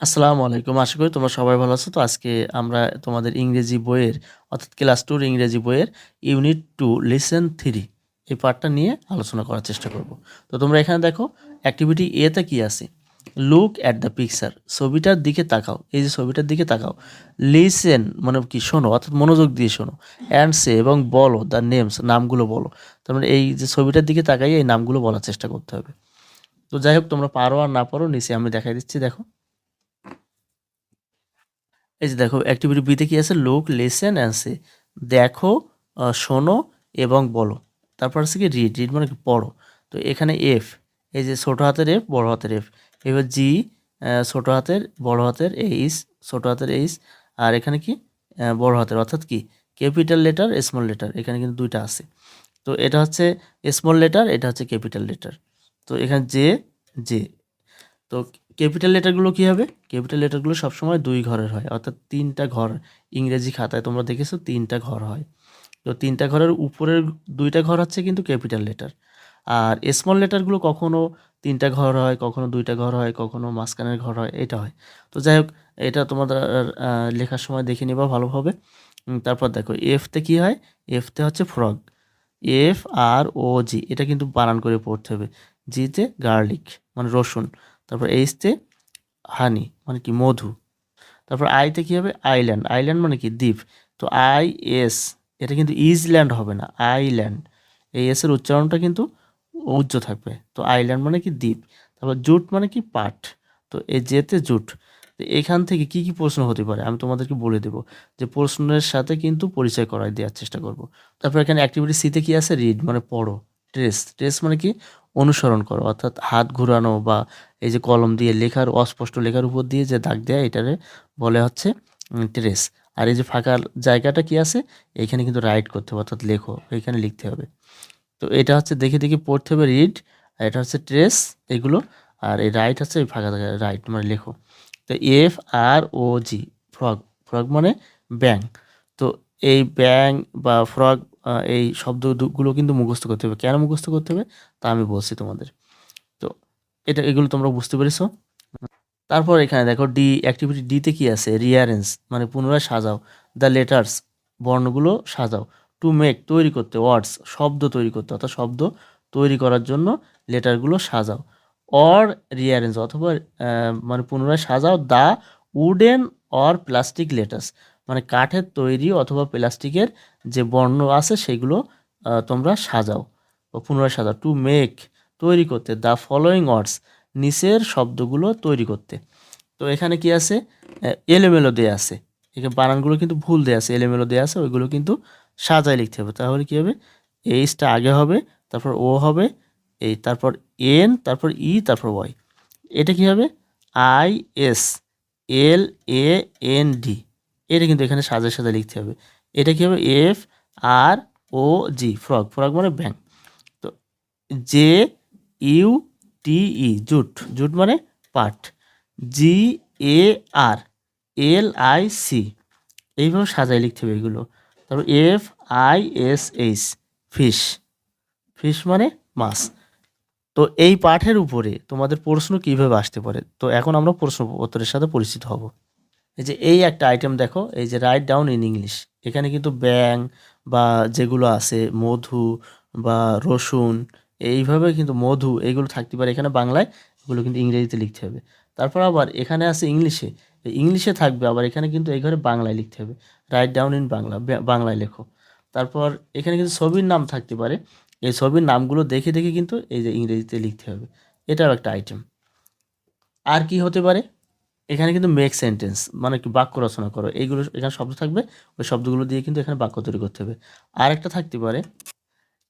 আসসালামু আলাইকুম। আশা করি তোমরা সবাই ভালো আছো। তো আজকে আমরা তোমাদের ইংরেজি বইয়ের, অর্থাৎ ক্লাস 2 র ইংরেজি বইয়ের ইউনিট টু, লিসেন থ্রি এই পার্টটা নিয়ে আলোচনা করার চেষ্টা করব। তো তোমরা এখানে দেখো অ্যাক্টিভিটি এতে কি আছে? লুক অ্যাট দ্য পিকচার ছবিটার দিকে তাকাও। এই যে ছবিটার দিকে তাকাও। লিসেন মানে কি শোনো, অর্থাৎ মনোযোগ দিয়ে শোনো। অ্যান্ড সে এবং বলো দ্য নেমস নামগুলো বলো। তার মানে এই যে ছবিটার দিকে তাকাই এই নামগুলো বলার চেষ্টা করতে হবে। তো যাই হোক, তোমরা পারো আর না পারো, নিচে আমি দেখাই দিচ্ছি, দেখো। এই যে দেখো অ্যাক্টিভিটি বিতে কি আছে? লুক লিসেন অ্যান্ড সে দেখো শোনো এবং বলো। তারপর আছে কি? রিড রিড মানে পড়ো। তো এখানে এফ এই যে ছোটো হাতের এফ বড় হাতের এফ এবার জি ছোটো হাতের, বড় হাতের এইচ ছোটো হাতের এইচ আর এখানে কি? বড় হাতের, অর্থাৎ কি? ক্যাপিটাল লেটার স্মল লেটার এখানে কিন্তু দুইটা আছে। তো এটা হচ্ছে স্মল লেটার এটা হচ্ছে ক্যাপিটাল লেটার তো এখানে জে জে তো ক্যাপিটাল লেটারগুলো কী হবে? ক্যাপিটাল লেটারগুলো সবসময় দুই ঘরের হয়। অর্থাৎ তিনটা ঘর ইংরেজি খাতায় তোমরা দেখেছ, তিনটা ঘর হয়। তো তিনটা ঘরের উপরের দুইটা ঘর হচ্ছে কিন্তু ক্যাপিটাল লেটার আর স্মল লেটারগুলো কখনো তিনটা ঘর হয়, কখনো দুইটা ঘর হয়, কখনো মাঝখানের ঘর হয়, এটা হয়। তো যাই হোক, এটা তোমাদের লেখার সময় দেখে নিবা ভালোভাবে। তারপর দেখো এফতে কি হয়? এফতে হচ্ছে ফ্রগ এফ আর ও জি এটা কিন্তু বানান করে পড়তে হবে। জিতে গার্লিক মানে রসুন। তারপর এইচতে হানি মানে কি মধু। তারপর আইতে কি হবে? আইল্যান্ড। আইল্যান্ড মানে কি? দ্বীপ। তো আই এস, এটা কিন্তু ইজল্যান্ড হবে না, আইল্যান্ড। এই এসের উচ্চারণটা কিন্তু উজ্জ্ব থাকবে। তো আইল্যান্ড মানে কি? দ্বীপ। তারপর জুট মানে কি? পাট। তো এই যেতে জুট। তো এখান থেকে কি কি প্রশ্ন হতে পারে? আমি তোমাদেরকে বলে দেবো যে প্রশ্নের সাথে কিন্তু পরিচয় করাই দেওয়ার চেষ্টা করব। তারপর এখানে অ্যাক্টিভিটি সিতে কি আছে? রিড মানে পড়ো। ট্রেস ট্রেস মানে কি? অনুসরণ করো। অর্থাৎ হাত ঘুরানো বা এই যে কলম দিয়ে লেখার, অস্পষ্ট লেখার উপর দিয়ে যে দাগ দেয়, এটারে বলে হচ্ছে ট্রেস আর এই যে ফাঁকা জায়গাটা কি আছে? এইখানে কিন্তু রাইট করতে হবে, অর্থাৎ লেখো, এইখানে লিখতে হবে। তো এটা হচ্ছে দেখে দেখে পড়তে হবে রিড আর এটা হচ্ছে ট্রেস এগুলো, আর এই রাইট হচ্ছে এই ফাঁকা জায়গায় রাইট মানে লেখো। তো F R O G frog frog মানে ব্যাং তো এই ব্যাং বা ফ্রগ এই শব্দগুলো কিন্তু মুখস্থ করতে হবে। কেন মুখস্থ করতে হবে? তা আমি বলছি তোমাদের। তো এটা, এগুলো তোমরা বুঝতে পেরেছ? তারপর এখানে দেখো ডি অ্যাক্টিভিটি ডিতে কি আছে? রিয়ারেঞ্জ মানে পুনরায় সাজাও। দ্য লেটার্স বর্ণগুলো সাজাও। টু মেক তৈরি করতে ওয়ার্ডস শব্দ তৈরি করতে, অর্থাৎ শব্দ তৈরি করার জন্য লেটারগুলো সাজাও। অর রিয়ারেঞ্জ অথবা মানে পুনরায় সাজাও the wooden or plastic letters মানে কাঠের তৈরি অথবা প্লাস্টিকের যে বর্ণ আছে সেগুলো তোমরা সাজাও বা পুনরায় সাজাও। টু মেক তৈরি করতে দ্য ফলোয়িং ওয়ার্ডস নিচের শব্দগুলো তৈরি করতে। তো এখানে কি আছে? এলোমেলো দেয়া আছে। এখানে বানানগুলো কিন্তু ভুল দেয়া আছে, এলোমেলো দেয়া আছে, ওইগুলো কিন্তু সাজায় লিখতে হবে। তাহলে কি হবে? এইচটা আগে হবে, তারপর ও হবে, এই তারপর এন তারপর ই তারপর ওয়াই এটা কি হবে? I S L A N D এটা কিন্তু এখানে সাজায় সাজায় লিখতে হবে। এটা কি হবে? F R O G frog frog মানে ব্যাং তো J U T E jute jute মানে পাট। জি এ আর এল আই সি এইভাবে সাজায় লিখতে হবে এগুলো। তারপর F I S H fish fish মানে মাছ। তো এই পাঠের উপরে তোমাদের প্রশ্ন কীভাবে আসতে পারে? তো এখন আমরা প্রশ্নপত্রের সাথে পরিচিত হব। এই যে এই একটা আইটেম দেখো, এই যে রাইট ডাউন ইন ইংলিশ এখানে কিন্তু ব্যাং বা যেগুলো আছে, মধু বা রসুন, এইভাবে কিন্তু মধু এইগুলো থাকতে পারে। এখানে বাংলায় এগুলো কিন্তু ইংরেজিতে লিখতে হবে। তারপর আবার এখানে আছে ইংলিশে ইংলিশে থাকবে, আবার এখানে কিন্তু এই ঘরে বাংলায় লিখতে হবে। রাইট ডাউন ইন বাংলা বাংলায় লেখো। তারপর এখানে কিন্তু ছবির নাম থাকতে পারে। এই ছবির নামগুলো দেখে দেখে কিন্তু এই যে ইংরেজিতে লিখতে হবে। এটাও একটা আইটেম আর কি হতে পারে? এখানে কিন্তু মেক সেন্টেন্স মানে কি বাক্য রচনা করো। এইগুলো, এখানে শব্দ থাকবে, ওই শব্দগুলো দিয়ে কিন্তু এখানে বাক্য তৈরি করতে হবে। আর একটা থাকতে পারে,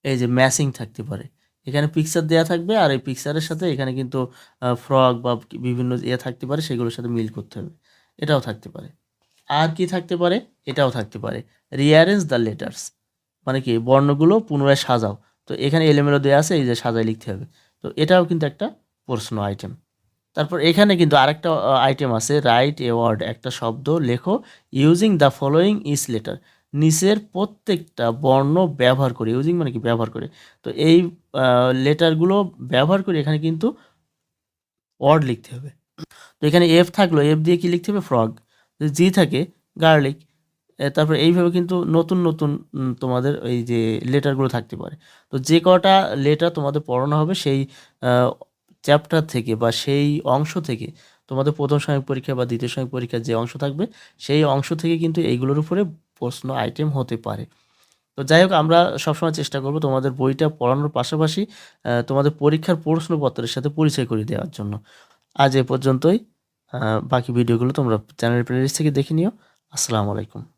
এই যে ম্যাচিং থাকতে পারে। এখানে পিকচার দেওয়া থাকবে, আর এই পিকচারের সাথে এখানে কিন্তু ফ্রক বা বিভিন্ন ইয়ে থাকতে পারে, সেগুলোর সাথে মিল করতে হবে। এটাও থাকতে পারে। আর কি থাকতে পারে? এটাও থাকতে পারে। রিয়ারেঞ্জ দ্য লেটার্স মানে কি, বর্ণগুলো পুনরায় সাজাও। তো এখানে এলোমেলো দেওয়া আছে, এই যে সাজায় লিখতে হবে। তো এটাও কিন্তু একটা প্রশ্ন আইটেম তারপর এখানে কিন্তু আরেকটা আইটেম আছে রাইট এ ওয়ার্ড একটা শব্দ, লেখো using the following is letter নিচের প্রত্যেকটা বর্ণ ব্যবহার করে ইউজিং মানে কি? ব্যবহার করে। তো এই লেটারগুলো ব্যবহার করে এখানে কিন্তু ওয়ার্ড লিখতে হবে। তো এখানে এফ থাকল এফ দিয়ে কি লিখতে হবে? ফ্রগ জি থাকে গার্লিক তারপরে এইভাবে কিন্তু নতুন নতুন তোমাদের এই যে লেটারগুলো থাকতে পারে। তো যে কটা লেটার তোমাদের পড়ানো হবে, সেই চ্যাপ্টার থেকে বা সেই অংশ থেকে তোমাদের প্রথম সাময়িক পরীক্ষা বা দ্বিতীয় সাময়িক পরীক্ষার যে অংশ থাকবে, সেই অংশ থেকে কিন্তু এইগুলোর উপরে প্রশ্ন আইটেম হতে পারে। তো যাই হোক, আমরা সবসময় চেষ্টা করব তোমাদের বইটা পড়ানোর পাশাপাশি তোমাদের পরীক্ষার প্রশ্নপত্রের সাথে পরিচয় করে দেওয়ার জন্য। আজ এ পর্যন্তই। বাকি ভিডিওগুলো তোমরা চ্যানেল প্লেলিস্ট থেকে দেখে নিও। আসসালামু আলাইকুম।